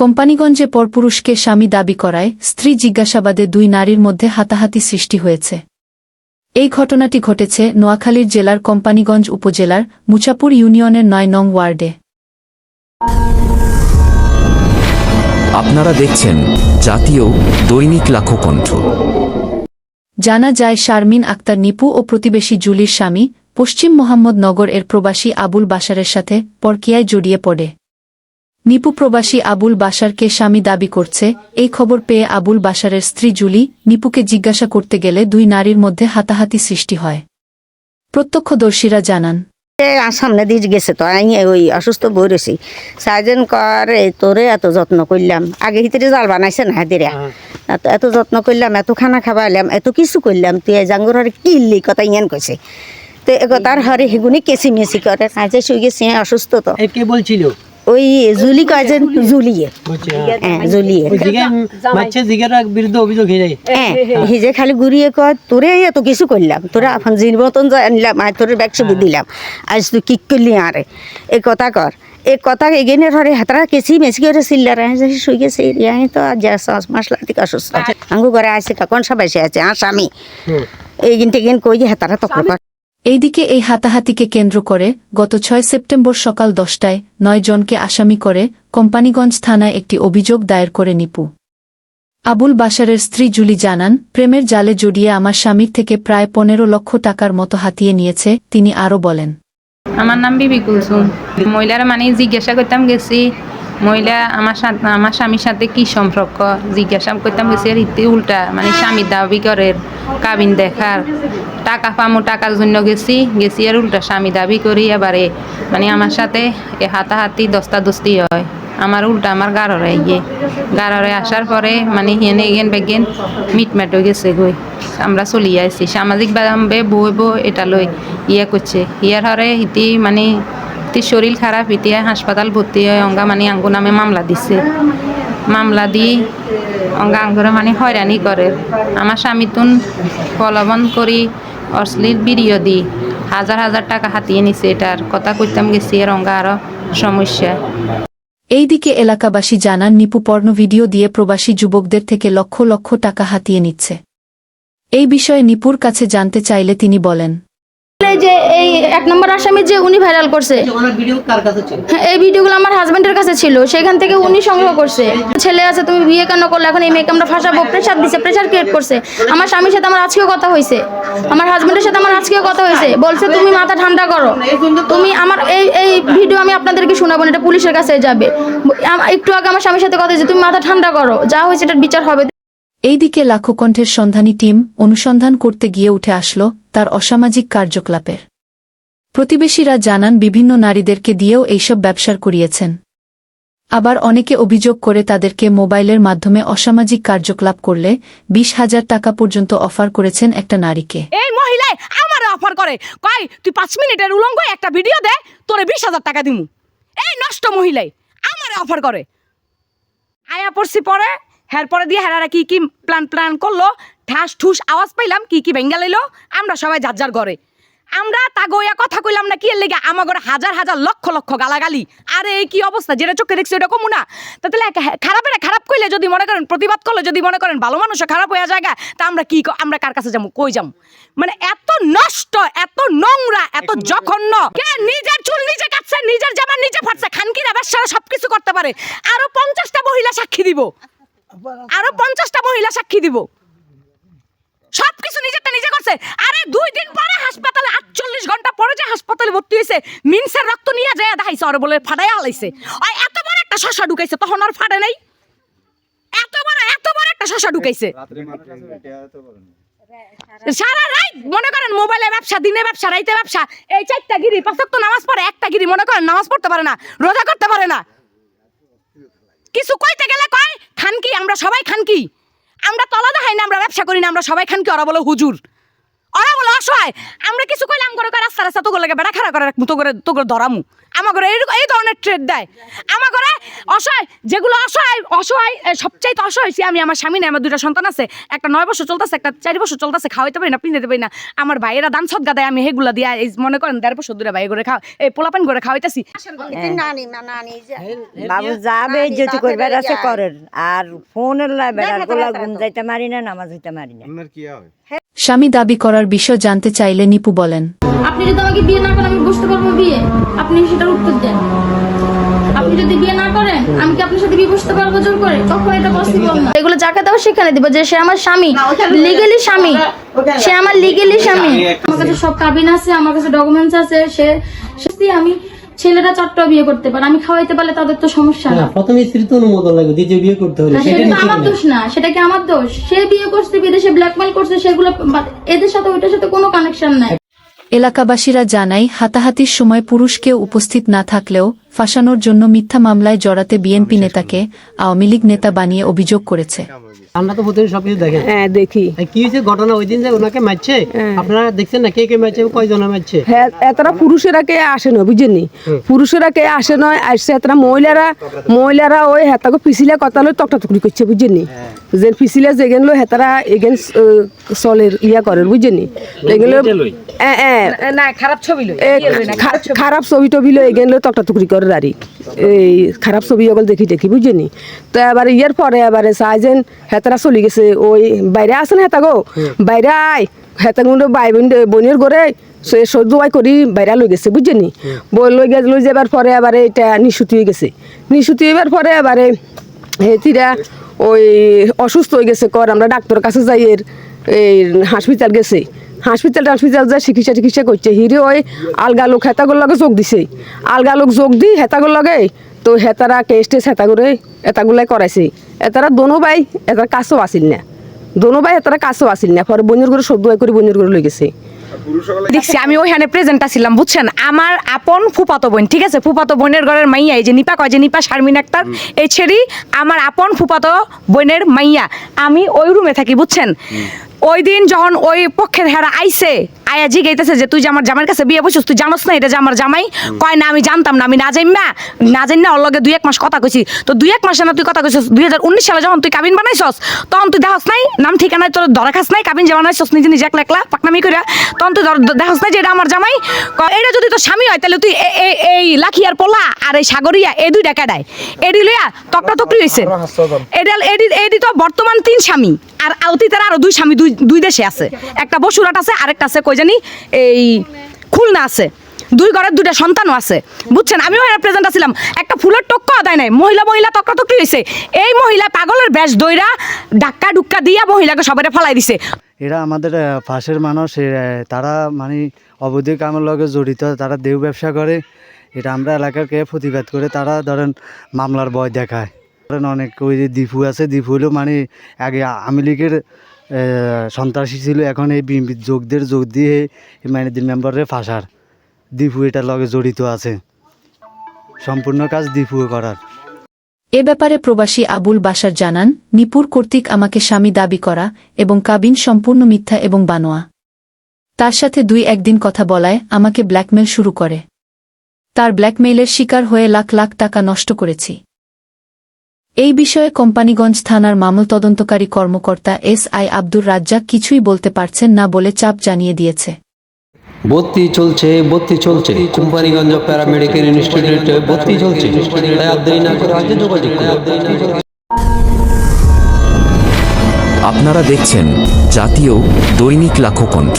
কোম্পানিগঞ্জে পরপুরুষকে স্বামী দাবি করায় স্ত্রী জিজ্ঞাসাবাদে দুই নারীর মধ্যে হাতাহাতি সৃষ্টি হয়েছে। এই ঘটনাটি ঘটেছে নোয়াখালীর জেলার কোম্পানিগঞ্জ উপজেলার মুচাপুর ইউনিয়নের নয় নং ওয়ার্ডে। আপনারা দেখছেন জাতীয় দৈনিক লাখকণ্ঠ। জানা যায় শারমিন আক্তার নিপু ও প্রতিবেশী জুলির স্বামী পশ্চিম মোহাম্মদনগর এর প্রবাসী আবুল বাসারের সাথে পরকিয়ায় জড়িয়ে পড়ে। নিপু প্রবাসী আবুল বাসারকে স্বামী দাবি করছে এই খবর পেয়ে আবুল বাসারের স্ত্রী জুলি নিপুকে জিজ্ঞাসা করতে গেলে দুই নারীর মধ্যে হাতাহাতি সৃষ্টি হয়। প্রত্যক্ষদর্শীরা জানান এ সামনে দিয়ে গেছে তো আমি ওই অসুস্থ বই রয়েছি। সার্জন কর এই তোরে এত যত্ন করলাম। আগে হিতে জাল বানাইছে না হাতিরে। এত এত যত্ন করলাম এত খানা খাবাইলাম এত কিছু করলাম। তুই এই জাঙ্গুর হরে কিনলি কথা ইয়ান কইছে? তো এ তার হরে হেগুনি কেসি মেসি করে আজ শুই গেছি হ্যাঁ, অসুস্থ তো। কে বলছিল? ওই জুলি কয় যে জুলিয়ে হ্যাঁ। জুলিয়ে। মাছে জিগের বিরুদ্ধে অভিযোগ হয়ে যায়। হ্যাঁ হিজে খালি ঘুরিয়ে কয় তোরে এত কিছু করলাম তোরা এখন জিন মতন আনলাম আর তোর ব্যাগ ছবি দিলাম আজ তুই কি করলি আরে? এ কথা কর এ কথা এগেনে ধরে হাতরা কেসি মেসি করে সিল্লার শুই গেছে ইয়াই তো আজ মশলা থেকে অসুস্থ। আঙ্গু ঘরে আছে কখন সবাই সে আছে? আর স্বামী। এইগিন টেগিন কই হাতারা তখন এইদিকে এই হাতাহাতিকে কেন্দ্র করে গত ছয় সেপ্টেম্বর সকাল দশটায় নয় জনকে আসামি করে কোম্পানিগঞ্জ থানায় একটি অভিযোগ দায়ের করে নিপু। আবুল বাশারের স্ত্রী জুলি জানান, প্রেমের জালে জড়িয়ে আমার স্বামীর থেকে প্রায় পনেরো লক্ষ টাকার মতো হাতিয়ে নিয়েছে তিনি আরও বলেন। আমার নাম বিবি কুলসুম। মহিলারা মানে জিজ্ঞাসা করতাম, গেছি মহিলা আমার সাথে আমার স্বামীর সাথে কি সম্পর্ক? জিজ্ঞাসা করতাম আর ইতি উল্টা। মানে স্বামীর দাবি করে, কাবিন দেখার। টাকা পামো, টাকার জন্য গেছি। গেছি আর উল্টা স্বামী দাবি করি এবারে। মানে আমার সাথে এ হাতাহাতি দস্তা দস্তি হয়। আমার উল্টা আমার গাড়রে ইয়ে গাড়রে আসার পরে মানে হিয়েনে এগেন বেগেন মিটমেট হয়ে গেছে গই। আমরা চলি আইছি। সামাজিক ভাবে বই বই এটা লই ইয়ে করছে। ইয়ার হরে ইতি মানে ইতি শরীর খারাপ ইতি হাসপাতাল ভর্তি হয় অঙ্গা মানে আঙ্গু নামে মামলা দিছে। মামলা দি অঙ্গা আঙ্গুরে মানে হয়রানি করে। আমার স্বামী তুন প্রলোভন করি, অশ্লীল ভিডিও দি হাজার হাজার টাকা হাতিয়ে নিছে এটার কথা কইতাম গেছি, এর অঙ্গা আরও সমস্যা। এইদিকে এলাকাবাসী জানান, নিপু পর্ণ ভিডিও দিয়ে প্রবাসী যুবকদের থেকে লক্ষ লক্ষ টাকা হাতিয়ে নিচ্ছে। এই বিষয়ে নিপুর কাছে জানতে চাইলে তিনি বলেন এক নম্বর আসামি যে উনি ভাইরাল করছে। ওনার ভিডিও কার হ্যাঁ, এই ভিডিওগুলো আমার হাজবেন্ডের কাছে ছিল। সেখান থেকে উনি সংগ্রহ করছে। ছেলে আছে তুমি বিয়ে কেন করলে? এখন এই মেয়েকে আমরা ফাঁসাবো প্রেশার দিছে প্রেশার ক্রিয়েট করছে। আমার স্বামীর সাথে আমার আজকেও কথা হয়েছে। আমার হাজবেন্ডের সাথে আমার আজকেও কথা হয়েছে। বলছে তুমি মাথা ঠান্ডা করো। তুমি আমার এই এই ভিডিও আমি আপনাদেরকে শোনাবো না এটা পুলিশের কাছে যাবে। একটু আগে আমার স্বামীর সাথে কথা হয়েছে তুমি মাথা ঠান্ডা করো। যা হয়েছে এটার বিচার হবে। এইদিকে লাখকণ্ঠের সন্ধানী টিম অনুসন্ধান করতে গিয়ে উঠে আসলো তার অসামাজিক কার্যকলাপের। প্রতিবেশীরা জানান, বিভিন্ন নারীদেরকে দিয়েও এইসব ব্যবসার করিয়েছেন। আবার অনেকে অভিযোগ করে তাদেরকে মোবাইলের মাধ্যমে অসামাজিক কার্যকলাপ করলে বিশ হাজার টাকা পর্যন্ত অফার করেছেন একটা নারীকে। এই মহিলাই আমার অফার করে। কয়, তুই পাঁচ মিনিটের উলঙ্গ একটা ভিডিও দে, তোরে বিশ হাজার টাকা দিমু। এই নষ্ট মহিলাই আমার অফার করে। আয়া পড়ছি পরে, হের পরে দিয়ে হেরারা কি কি প্ল্যান প্ল্যান করল ঠাস ঠুস আওয়াজ পাইলাম, কি কি ভেঙ্গা লাইলো, আমরা সবাই যার যার ঘরে। আমরা তা গইয়া কথা কইলাম না কি এর লেগে? আমার ঘরে হাজার হাজার লক্ষ লক্ষ গালাগালি। আরে এই কি অবস্থা? যেটা চোখে দেখছি ওটা কমু না। তা তাহলে এক- খারাপের খারাপ কইলে যদি মনে করেন প্রতিবাদ করলে যদি মনে করেন ভালো মানুষও খারাপ হয়ে জায়গা তা আমরা কি ক- আমরা কার কাছে যাব? কই যাব? মানে এত নষ্ট এত নোংরা এত জঘন্য। কে নিজের চুল নিজে কাটছে নিজের জামা নিজে ফাটছে খানকিরা ব্যবসারা সবকিছু করতে পারে। আরও পঞ্চাশটা মহিলা সাক্ষী দিব। আরও পঞ্চাশটা মহিলা সাক্ষী দিব। সবকিছু নিজেরটা নিজে করছে। আরে দুই দিন পরে হাসপাতালে, আটচল্লিশ ঘণ্টা পরে যে হাসপাতালে ভর্তি হয়েছে, মিনসের রক্ত নিয়ে যায় দেখাইছে আর বলে ফাটাই হালাইছে আর এত বড় একটা শশা ঢুকাইছে, তখন আর ফাটে নাই। এত বড় এত বড় একটা শশা ঢুকাইছে। সারা রাত মনে করেন মোবাইলে ব্যবসা, দিনে ব্যবসা, রাইতে ব্যবসা, এই চারটা গিরি পাঁচক তো নামাজ পড়ে, একটা গিরি মনে করেন নামাজ পড়তে পারে না, রোজা করতে পারে না। কিছু কইতে গেলে কয়, খানকি, আমরা সবাই খানকি। আমরা তলা দেখাই না, আমরা ব্যবসা করি না, আমরা সবাই খানকি ওরা বলো, হুজুর। ওরা বলো, অসহায়। আমরা কিছু কইলাম করে রাস্তা রাস্তা তো করে বেড়া খাড়া করে রাখব তো করে তো করে ধরামু। আমার ঘরে এইরকম এই ধরনের ট্রেড দেয়। আমার ঘরে অসহায় যেগুলো অসহায় অসহায় সবচাইতে অসহায় হয়েছি আমি আমার স্বামী নেই আমার দুটা সন্তান আছে। একটা নয় বছর চলতেছে একটা চারি বছর চলতেছে খাওয়াইতে পারি না পিনতে পারি না। আমার ভাইয়েরা দান সদ্গা দেয় আমি হেগুলা দিয়া এই মনে করেন দেড় বছর দূরে ভাই করে খাওয়া এই পোলাপান করে খাওয়াইতেছি। বাবু যা বেজ্জতি করবার আছে করেন। আর ফোনের লাই বেড়ার গোলা ঘুম যাইতে মারি না নামাজ হইতে মারি না। স্বামী দাবি করার বিষয় জানতে চাইলে নিপু বলেন। আপনি যদি আমাকে বিয়ে না করেন আমি বসতে পারব বিয়ে। আপনি সেটার উত্তর দেন। আপনি যদি বিয়ে না করেন আমি কি আপনার সাথে বিয়ে বসতে পারব জোর করে? কখন এটা পসিবল না। এগুলো যাকে দেবো সেখানে দিব যে সে আমার স্বামী লিগেলি স্বামী। সে আমার লিগেলি স্বামী। আমার কাছে সব কাবিন আছে আমার কাছে ডকুমেন্টস আছে সে সত্যি আমি ছেলেরা চারটা বিয়ে করতে পারে। আমি খাওয়াইতে পারলে তাদের তো সমস্যা না। প্রথম স্ত্রী তো অনুমোদন লাগবে দ্বিতীয় বিয়ে করতে হলে। সেটা সেটা তো আমার দোষ না সেটা কি আমার দোষ? সে বিয়ে করছে বিদেশে ব্ল্যাকমেল করছে সেগুলো এদের সাথে ওইটার সাথে কোনো কানেকশন নাই। এলাকাবাসীরা জানায় হাতাহাতির সময় পুরুষ কেউ উপস্থিত না থাকলেও ফাঁসানোর জন্য মিথ্যা মামলায় জড়াতে বিএনপি নেতাকে আওয়ামী লীগ নেতা বানিয়ে অভিযোগ করেছে। আমরা তো প্রতিদিন সবকিছু দেখেন হ্যাঁ দেখি। কি হয়েছে? ঘটনা ওই দিন যে ওনাকে মারছে? আপনারা দেখছেন না কে কে মারছে? কয়জনে মারছে? হ্যাঁ এতটা পুরুষেরা কে আসে না বুঝেনি পুরুষেরা কে আসে নয় আসছে এতটা মহিলারা। মহিলারা ওই হেতাকে পিছিলে কথা লই তকটা টুকরি করছে বুঝেনি যে পিছিলে যেগেন লো হেতারা এগেন চলের ইয়া করেন বুঝেনি এগুলো হ্যাঁ হ্যাঁ না খারাপ ছবি লই। খারাপ ছবি। টবি লো এগেন লো তকটা টুকরি করে দাঁড়ি এই খারাপ ছবি ওগুলো দেখি দেখি বুঝেনি তো এবার ইয়ার পরে এবারে চাই যেন হেতারা চলে গেছে ওই বাইরে আছে না হেতা গো? বাইরে আয়। হেতা গুলো বাই বোন বোনের ঘরে সে সহ্য করি বাইরে লই গেছে বুঝছেনি বই লই গেছে লই যাবার পরে এবারে এটা নিশুতি হয়ে গেছে। নিশুতি হইবার পরে এবারে হেতিরা ওই অসুস্থ হয়ে গেছে কর আমরা ডাক্তারের কাছে যাই এর এই হাসপাতাল গেছে। হাসপাতাল হাসপাতাল যা চিকিৎসা টিকিৎসা করছে। হিরে ওই আলগা লোক হেতাগুর লগে যোগ দিছে। আলগা লোক যোগ দি হেতাগুর লগে তো হেতারা কেস টেস হেতাগুরে এতাগুলাই করাইছে। এতারা দোনো ভাই এটার কাছেও আসিল না। দোনো ভাই এতারা কাছেও আসিল না পরে বনির করে সদ্য করে বনির করে লই গেছে। দেখছি আমি ওইখানে প্রেজেন্ট ছিলাম বুঝছেন? আমার আপন ফুপাতো বোন ঠিক আছে? ফুপাতো বোনের ঘরের মাইয়া এই যে নিপা কয় যে নিপা শারমিন আক্তার এই ছেড়ি আমার আপন ফুপাতো বোনের মাইয়া। আমি ওই রুমে থাকি বুঝছেন? ওই দিন যখন ওই পক্ষের হেরা আইছে আয়া জি গাইতেছে যে তুই যে আমার জামাইয়ের কাছে বিয়ে বসছিস তুই জানোস না এটা যে আমার জামাই? কয় না আমি জানতাম না আমি না জানি না না জানি না ওর লগে দুই এক মাস কথা কইছি। তো দুই এক মাসে না তুই কথা কইছিস? দুই হাজার উনিশ সালে যখন তুই কাবিন বানাইছস তখন তুই দেখাস নাই? নাম ঠিকানায় তোর ধরা খাস নাই? কাবিন যে বানাইছস নিজে নিজে একলা একলা পাকনামি করে তখন তুই দেখাস নাই যে এটা আমার জামাই? এটা যদি তোর স্বামী হয় তাহলে তুই এই লাখিয়ার পোলা আর এই সাগরিয়া এই দুইটা কেডায়? এডি লইয়া তকটা তকরি হয়েছে এডি এডি তো বর্তমান তিন স্বামী। আর অতীতের আরও দুই স্বামী, দুই দুই দেশে আছে। একটা বসুরাট আছে, আরেকটা আছে, কই জানি, এই খুলনা আছে। দুই ঘরের দুইটা সন্তানও আছে। বুঝছেন? আমিও প্রেজেন্ট আছিলাম। একটা ফুলের টক্কা দেয় নাই। মহিলা মহিলা তক্কি হয়েছে এই মহিলা পাগলের বেশ দইরা ডাক্কা ডুক্কা দিয়া মহিলাকে সবাই ফালাই দিছে। এরা আমাদের পাশের মানুষ তারা মানে অবৈধ কামের লগে জড়িত, তারা দেহ ব্যবসা করে। এটা আমরা এলাকাকে প্রতিবাদ করে তারা ধরেন মামলার ভয় দেখায়। অনেক ওই যে দীপু আছে, দীপু হলো মানে আগে আওয়ামী লীগের সন্ত্রাসী ছিল, এখন এই যোগদের যোগ দিয়ে মাইনুদ্দিন মেম্বারের ফাঁসার। দীপু এটার লগে জড়িত আছে। সম্পূর্ণ কাজ দীপু করার। এ ব্যাপারে প্রবাসী আবুল বাসার জানান, নিপুর কর্তৃক আমাকে স্বামী দাবি করা এবং কাবিন সম্পূর্ণ মিথ্যা এবং বানোয়া। তার সাথে দুই একদিন কথা বলায় আমাকে ব্ল্যাকমেল শুরু করে। তার ব্ল্যাকমেইলের শিকার হয়ে লাখ লাখ টাকা নষ্ট করেছি। এই বিষয়ে কোম্পানিগঞ্জ থানার মামল তদন্তকারী কর্মকর্তা এস আই আব্দুর রাজ্জাক কিছুই বলতে পারছেন না বলে চাপ জানিয়ে দিয়েছে। ভর্তি চলছে ভর্তি চলছে। কোম্পানিগঞ্জ প্যারামেডিকেল ইনস্টিটিউটে ভর্তি চলছে। তাই আর দেরি না করে আজকে যোগাযোগ আপনারা দেখছেন জাতীয় দৈনিক লাখো কণ্ঠ।